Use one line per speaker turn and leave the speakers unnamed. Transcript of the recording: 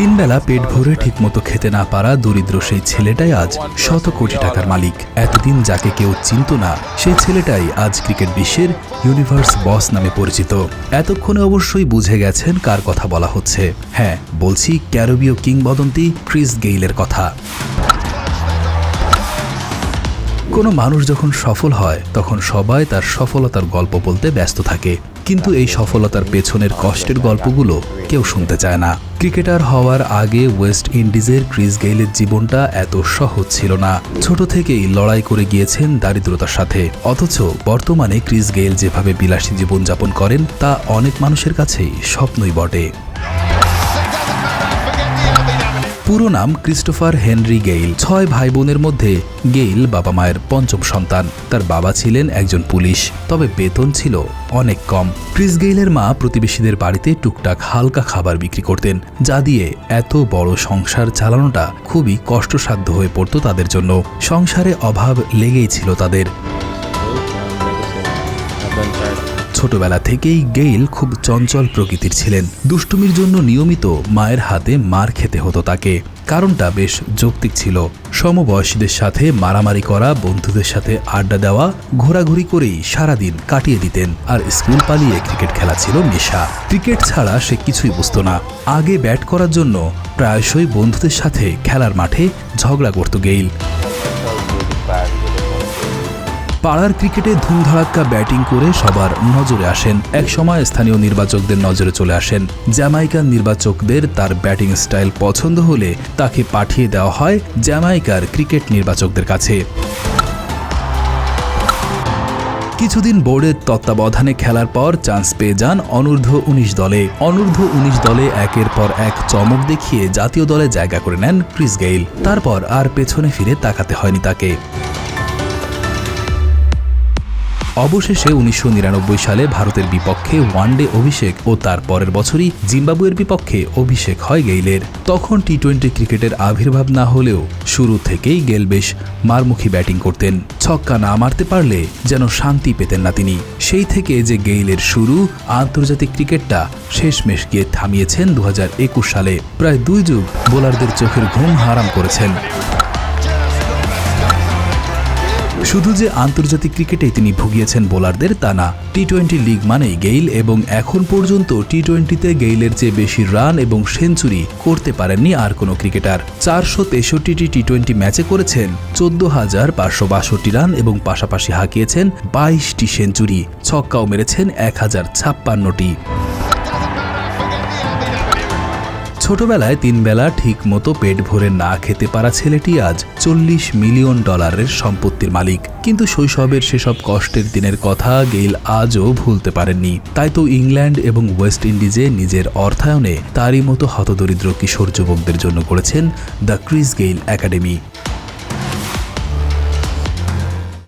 তিন বেলা পেট ভরে ঠিকমতো খেতে না পারা দরিদ্র সেই ছেলেটাই আজ শত কোটি টাকার মালিক। এতদিন যাকে কেউ চিনত না, সেই ছেলেটাই আজ ক্রিকেট বিশ্বের ইউনিভার্স বস নামে পরিচিত। এতক্ষণে অবশ্যই বুঝে গেছেন কার কথা বলা হচ্ছে। হ্যাঁ বলছি ক্যারোবীয় কিংবদন্তি ক্রিস গেইলের কথা। কোনো মানুষ যখন সফল হয়, তখন সবাই তার সফলতার গল্প বলতে ব্যস্ত থাকে। কিন্তু এই সফলতার পেছনের কষ্টের গল্পগুলো কেউ শুনতে চায় না। ক্রিকেটার হওয়ার আগে ওয়েস্ট ইন্ডিজের ক্রিস গেইলের জীবনটা এত সহজ ছিল না। ছোট থেকেই লড়াই করে গিয়েছেন দারিদ্রতার সাথে। অথচ বর্তমানে ক্রিস গেইল যেভাবে বিলাসী জীবনযাপন করেন, তা অনেক মানুষের কাছেই স্বপ্নই বটে। পুরো নাম ক্রিস্টোফার হেনরি গেইল। ছয় ভাই বোনের মধ্যে গেইল বাবা মায়ের পঞ্চম সন্তান। তার বাবা ছিলেন একজন পুলিশ, তবে বেতন ছিল অনেক কম। ক্রিস গেইলের মা প্রতিবেশীদের বাড়িতে টুকটাক হালকা খাবার বিক্রি করতেন, যা দিয়ে এত বড় সংসার চালানোটা খুবই কষ্টসাধ্য হয়ে পড়ত তাদের জন্য। সংসারে অভাব লেগেই ছিল তাদের। ছোটবেলা থেকেই গেইল খুব চঞ্চল প্রকৃতির ছিলেন। দুষ্টুমির জন্য নিয়মিত মায়ের হাতে মার খেতে হতো তাকে। কারণটা বেশ যৌক্তিক ছিল। সমবয়সীদের সাথে মারামারি করা, বন্ধুদের সাথে আড্ডা দেওয়া, ঘোরাঘুরি করেই সারাদিন কাটিয়ে দিতেন। আর স্কুল পালিয়ে ক্রিকেট খেলা ছিল নেশা। ক্রিকেট ছাড়া সে কিছুই বুঝতো না। আগে ব্যাট করার জন্য প্রায়শই বন্ধুদের সাথে খেলার মাঠে ঝগড়া করত গেইল। পাড়ার ক্রিকেটে ধুমধাড়াক্কা ব্যাটিং করে সবার নজরে আসেন। একসময় স্থানীয় নির্বাচকদের নজরে চলে আসেন। জ্যামাইকার নির্বাচকদের তার ব্যাটিং স্টাইল পছন্দ হলে তাকে পাঠিয়ে দেওয়া হয় জ্যামাইকার ক্রিকেট নির্বাচকদের কাছে। কিছুদিন বোর্ডের তত্ত্বাবধানে খেলার পর চান্স পেয়ে যান অনূর্ধ্ব উনিশ দলে। অনূর্ধ্ব উনিশ দলে একের পর এক চমক দেখিয়ে জাতীয় দলে জায়গা করে নেন ক্রিস গেইল। তারপর আর পেছনে ফিরে তাকাতে হয়নি তাকে। অবশেষে উনিশশো নিরানব্বই সালে ভারতের বিপক্ষে ওয়ানডে অভিষেক ও তার পরের বছরই জিম্বাবুয়ের বিপক্ষে অভিষেক হয় গেইলের। তখন টি টোয়েন্টি ক্রিকেটের আবির্ভাব না হলেও শুরু থেকেই গেল বেশ মারমুখী ব্যাটিং করতেন। ছক্কা না মারতে পারলে যেন শান্তি পেতেন না তিনি। সেই থেকে যে গেইলের শুরু, আন্তর্জাতিক ক্রিকেটটা শেষমেশ গিয়ে থামিয়েছেন দু হাজার একুশ সালে। প্রায় দুই যুগ বোলারদের চোখের ঘুম হারাম করেছেন। শুধু যে আন্তর্জাতিক ক্রিকেটেই তিনি ভুগিয়েছেন বোলারদের তা না টি টোয়েন্টি লিগ মানেই গেইল এবং এখন পর্যন্ত টি টোয়েন্টিতে গেইলের চেয়ে বেশি রান এবং সেঞ্চুরি করতে পারেননি আর কোনো ক্রিকেটার। চারশো তেষট্টিটি টি টোয়েন্টি ম্যাচে করেছেন, চোদ্দ হাজার পাঁচশো বাষট্টি রান এবং পাশাপাশি হাঁকিয়েছেন বাইশটি সেঞ্চুরি, ছক্কাও মেরেছেন এক হাজার ছাপ্পান্নটি। ছোটবেলায় তিনবেলা ঠিক মতো পেট ভরে না খেতে পারা ছেলেটি আজ চল্লিশ মিলিয়ন ডলারের সম্পত্তির মালিক। কিন্তু শৈশবের সেসব কষ্টের দিনের কথা গেইল আজও ভুলতে পারেননি। তাই তো ইংল্যান্ড এবং ওয়েস্ট ইন্ডিজে নিজের অর্থায়নে তারই মতো হতদরিদ্র কিশোর যুবকদের জন্য করেছেন দ্য ক্রিস গেইল একাডেমি।